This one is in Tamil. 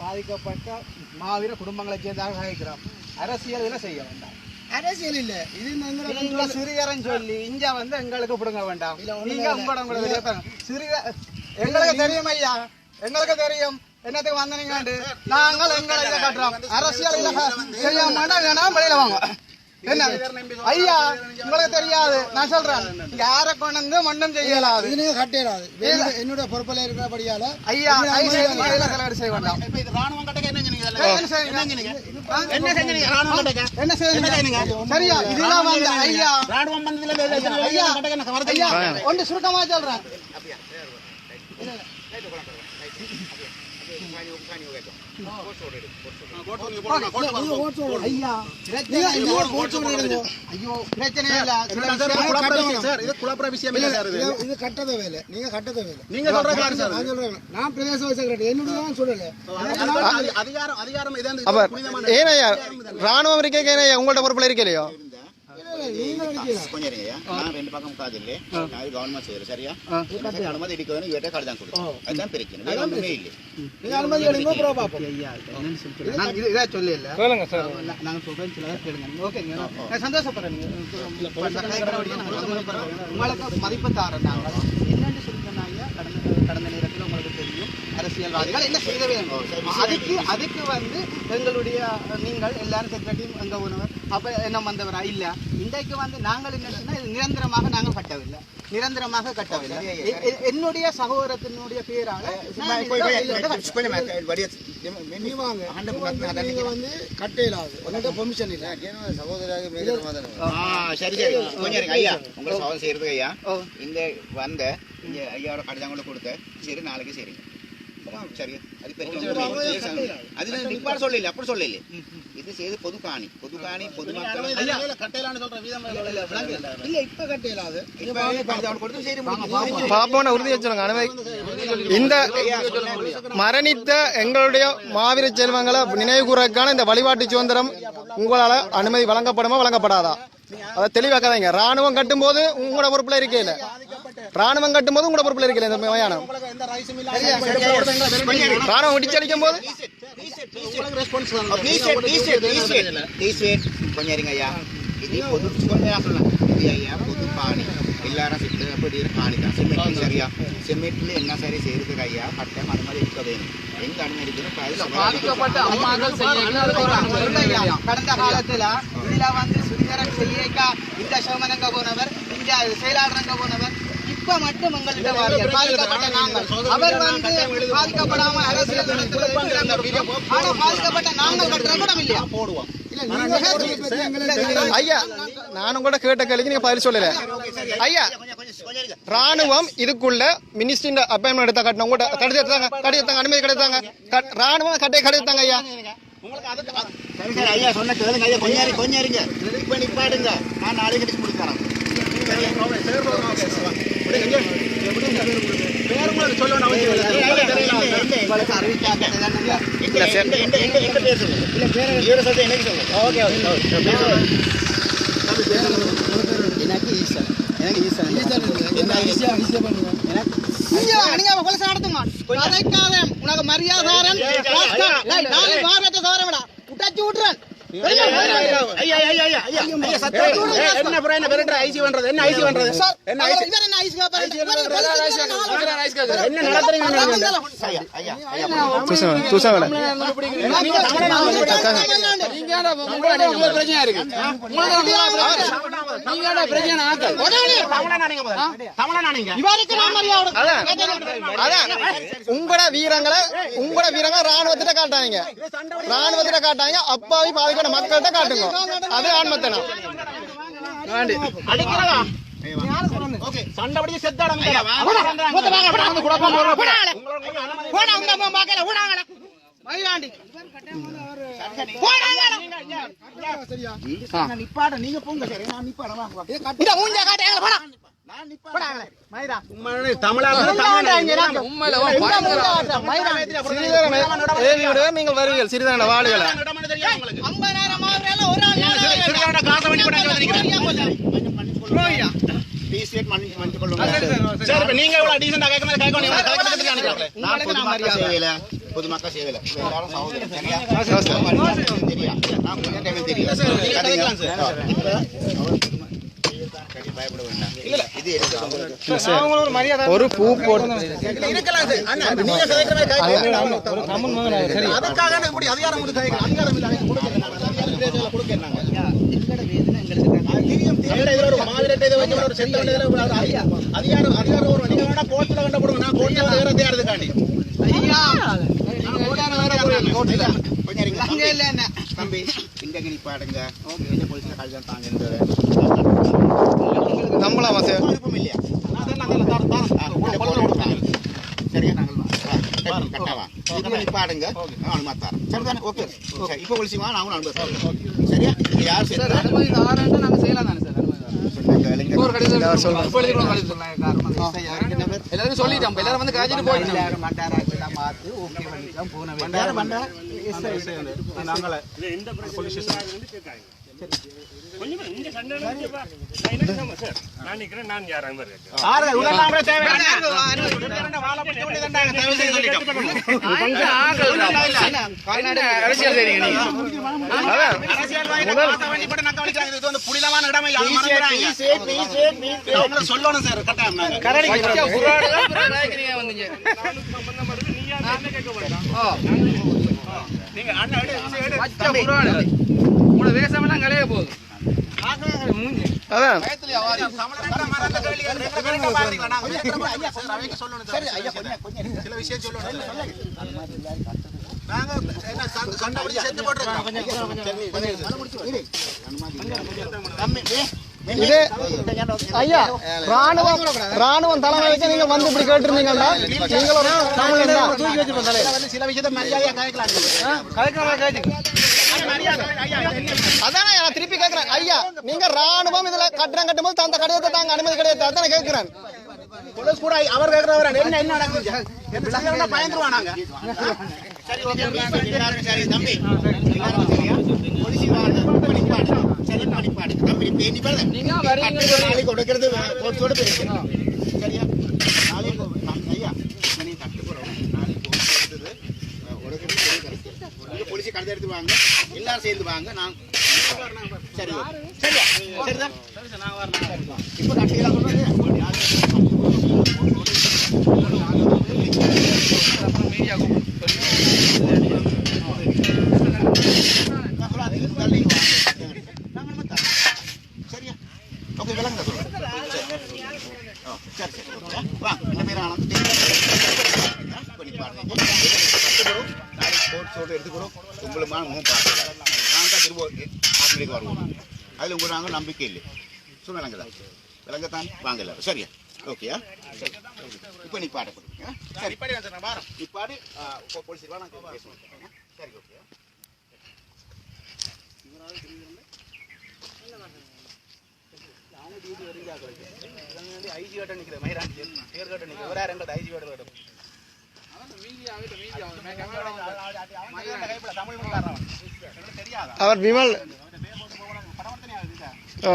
பாதிக்கப்பட்ட மாவீர குடும்பங்களை சேர்ந்தாக சகிக்கிறோம். அரசியல் செய்ய வேண்டாம்? அரசியல் இல்ல. இது சிறியரன் சொல்லி இங்க வந்து எங்களுக்கு பிடுங்க வேண்டாம். நீங்க உங்களோட உங்களோட எங்களுக்கு தெரியும் ஐயா. எங்களுக்கு தெரியும். என்னத்துக்கு வந்தீங்க நாங்கள் எங்களை இதை கட்டுறோம். அரசியல் செய்ய மாட்டோம். வேணாம் வெளியில வாங்க. என்ன ஐயா உங்களுக்கு தெரியாது நான் சொல்றேன் யாரை கொண்டு வந்து மண்ணும் செய்யலாது இது நீங்க கட்டிடாது என்னோட பொறுப்பில் இருக்கிறபடியால ஐயா தலைவரி செய்ய வேண்டாம் என்ன செஞ்சீங்க? என்ன செய்யுங்க? சரியா இதெல்லாம் வந்து ஐயா ராணுவம் பண்ணதுல ஐயா ஐயா ஒன்று சுருக்கமா சொல்றேன் சார் இது விஷயம் இது கட்டத வேலை நீங்க வேலை நீங்க சொல்றது சார் நான் சொல்றேன் நான் என்னோட அதிகாரம் அதிகாரம் ராணுவம் இருக்கே ஏனையா உங்கள்ட்ட பொறுப்புல இருக்கலையோ கொஞ்சம் இருங்கய்யா. நான் ரெண்டு பக்கம் உட்கார்ந்தில்லே. நான் இது கவர்மெண்ட் செய்யறேன், சரியா? எனக்கு அனுமதி இவர்கிட்ட. அதுதான் பிரச்சனை. வேற ஒண்ணுமே இல்லை. நீங்க அனுமதி எடுங்க அப்புறம் பாப்போம் ஐயா என்னன்னு சொல்லி சொல்றேன். நான் இது- இதா சொல்லி இல்ல சொல்லுங்க சார். சொல்றேன் கேளுங்க. ஓகேங்க நான் சந்தோஷப்படுறேன். நான். உங்களுக்கு மதிப்பு தாரேன் நாங்க என்னன்னு சொல்லி சொன்னாங்க. கடந்த கடந்த நேரத்தில் உங்களுக்கு தெரியும். அரசியல்வாதிகள் என்ன செய்த வேண்டும் அதுக்கு அதுக்கு வந்து எங்களுடைய நீங்கள் எல்லாரும் செக்ரட்டரி எங்க உணவர் அப்ப என்ன வந்தவரா இல்ல இன்றைக்கு வந்து நாங்கள் என்ன சொன்னா இது நிரந்தரமாக நாங்கள் கட்டவில்லை நிரந்தரமாக கட்டவில்லை என்னுடைய சகோதரத்தினுடைய புறத்துல வந்து வந்து கட்டையிலாது உங்கள்ட்ட பெர்மிஷன் இல்ல ஆ, சரி சரி கொஞ்சம் இருங்க ஐயா உங்களை சவால் செய்யறதுக்கு ஐயா. இந்த வந்த ஐயாவோட கடிதம் கூட கொடுத்த சரி நாளைக்கு சரிங்க சரி. அது பிரச்சனை அதுல நிப்பாட சொல்லல அப்படி சொல்லல. இது செய்து பொது காணி. பொது காணி பொது மக்கள். இல்ல இப்ப கட்டையிலாது. இப்ப கடிதம் கொடுத்து சரி முடிஞ்சு. பாப்போன உறுதியை சொல்லுங்க அனுமதி இந்த மரணித்த எங்களுடைய மாவீர செல்வங்களை நினைவு கூறக்கான இந்த வழிபாட்டு சுதந்திரம் உங்களால அனுமதி வழங்கப்படுமா வழங்கப்படாதா? அதை தெளிவாக்காதீங்க. ராணுவம் கட்டும்போது உங்களோட பொறுப்புல இருக்கையில. ராணுவம் கட்டும்போது உங்களோட பொறுப்புல இருக்கையில இந்த மயானம். ராணுவம் இடிச்சடிக்கும் போது. கொஞ்சம் இருங்க ஐயா. இது பொது சொல்றேன். இது ஐயா பொது காணி எல்லாரும் சிட்டு அப்படி காணி தான். சிமெண்ட் சரியா சிமெண்ட்ல என்ன சரி செய்யறதுக்கு ஐயா? கட்டம் அது மாதிரி இருக்க வேணும். எங்க அனுமதி இருக்குன்னு அது பாதிக்கப்பட்ட அம்மாக்கள் செய்ய கடந்த காலத்துல இதுல வந்து சுந்தரம் செய்யக்க இந்த சோமனங்க போனவர் இந்த செயலாளரங்க போனவர் இப்ப மட்டும் எங்கள்கிட்ட பாதிக்கப்பட்ட நாங்கள். அவர் வந்து பாதிக்கப்படாம அரசியல் நடத்துவது ஆனா பாதிக்கப்பட்ட நாங்கள் கட்டுற கூட இல்லையா போடுவோம். ஐயா நானும் கூட கேட்ட கேள்விக்கு நீங்க பதில் சொல்லல. ஐயா ராணுவம் இதுக்குள்ள மினிஸ்ட்ரியின் அப்பாயின்மெண்ட் எடுத்தா கட்டணும். கூட கடிதம் எடுத்தாங்க கடிதம் எடுத்தாங்க அனுமதி கிடைத்தாங்க. ராணுவம் கட்டை கிடைத்தாங்க ஐயா. ஐயா சொன்ன கொஞ்சம் கொஞ்சம் இருங்க. இப்ப நிப்பாடுங்க நான் நாளைக்கு முடிச்சு தரேன் எனக்கு ஓகே எனக்கு எனக்கு ஈசன் என்ன ஈஸியா பண்ணுங்க வாங்க, நீங்க கொலை உனக்கு மரியாதாரன் நாலு வாரத்தை தவறவிடா உட்டாச்சு விட்டுறேன் என்ன ப்ரோ என்ன பெரண்டர் ஐசி பண்றது என்ன ஐசி பண்றது என்ன ஐசி இவர் என்ன ஐஸ் காப்பாரு என்ன நடத்துறீங்க ஐயா உங்களோட வீரங்களை உங்களோட வீரங்களை ராணுவத்திட்ட காட்டாங்க ராணுவத்திட்ட காட்டாங்க அப்பாவி பாதிக்கப்பட்ட மக்கள்கிட்ட காட்டுங்க அது ஆன்மத்தனம் அடிக்கிறதா ஓகே சண்டை பிடிச்சு செத்தாடங்க நிப்பாட நீங்க போங்க சரி நான் நிப்பாட வாங்க நீங்கள் வருவீர்கள் சிறிதான வாளுகளை நீங்க எவ்வளவு டீசெண்டா கேட்க மாதிரி கேட்க நான் பொதுமக்கள் சேவையில எல்லாரும் சகோதரர் சரியா சரியா நான் முன்னேற்றம் தெரியும். சரி, பயப்பட வேண்டாம். இல்ல இது எடுத்து உங்களுக்கு ஒரு பூ போட்டு இருக்கலாம் சார். அண்ணா, நீங்க கேட்கிற மாதிரி கேட்கலாம். அதுக்காக எனக்கு இப்படி அதிகாரம் கொடுத்து. அதிகாரம் இல்லை, ஒரு அதிகாரம் நீங்க வேணா கோர்ட்ல கண்ட போடுங்க நான் கோர்ட்ல வேற தேர்றதுக்காண்டி ஐயா கோர்ட்ல அங்க இல்ல என்ன தம்பி இங்க நீ பாடுங்க. இந்த போலீஸ்ல கல்யாணம் தாங்க நம்பலாமா சார் விருப்பம் இல்லையா? இந்த சரியா நாங்கள் கட்டாவா பாடுங்க. அனுமதி சரிதானே? ஓகே. இப்போ ஒழிச்சு வா நான் அனுமதி சரியா? யார் சார் சேர்ந்தா அனுமதி தாரேன்னா நாங்க செய்யலாம் தானே சார்? எல்லாரும் சொல்லிட்டோம். எல்லாரும் வந்து காய்ச்சிட்டு போயிட்டோம். பார்த்து ஓகே சொல்லணும் சார் கட்டாயம் நீங்க அண்ணா வேஷமெல்லாம் கலைய போகுது அதான் நாங்க ஐயா, சில விஷயம் சொல்லணும். நாங்க சண்டை- செத்து போட்டிருக்கோம். இது ஐயா ராணுவம் ராணுவம் தலைமை வச்சு நீங்க வந்து இப்படி கேட்டிருந்தீங்கன்னா நீங்கள் ஒரு தமிழன் தான் வந்து சில விஷயத்தை மரியாதையா கேட்கலாம் அதானே நான் திருப்பி கேட்கிறேன் ஐயா நீங்க ராணுவம் இதுல கட்டணம் கட்டும்போது அந்த கடிதத்தை தாங்க அனுமதி கடிதத்தை அதானே கேட்கிறேன் கூட அவர் கேட்கிறவர் என்ன என்ன நடக்குது? பயந்துருவானாங்க. சரி எல்லாரும் சரி தம்பி. எல்லாரும் சரியா? போலீஸ் வாங்க பணிப்பாடு. சரி பணிப்பாடு. தம்பி வரீங்க. நாளைக்கு கொடுக்கிறது கோர்ட்டோட போயிருக்கு. சரியா? நாளைக்கு ஐயா நீ தட்டு போறோம். நாளைக்கு கோர்ட் எடுத்தது உடக்கிறது பெரிய கருத்து நீங்க போலீஸ் கடை எடுத்து வாங்க. எல்லாரும் சேர்ந்து வாங்க. நான் சரி. சரியா? சரிதான். இப்போ கட்டியெல்லாம் சொல்றது சரியா ஓகே விளங்க சொல்றேன் ஓ, சரி சரி ஓகே வா என்ன பேர் ஆனந்த் பண்ணி பாருங்க. கட்டுக்கிறோம் நாளைக்கு எடுத்துக்கிறோம் உங்களுமா முகம் பார்க்கலாம் நான் திரும்ப ஆசிரியருக்கு வருவோம் அதில் உங்களுக்கு நாங்கள் நம்பிக்கை இல்லை சொல்லுங்க விளங்கத்தான் வாங்க எல்லாரும் சரியா ஓகேயா சரி இப்போ நீ பாட கொடுங்க சரி பாடி வாரம் நீ பாடி போலீஸ் வா நான் பேசுவேன் சரி ஓகே ஐஜி கிட்ட நிற்கிற மயிராண்டி பேர் கிட்ட நிற்கிற வேற எங்கள்ட்ட ஐஜி தமிழ் தெரியாதா அவர் விமல் ஓ.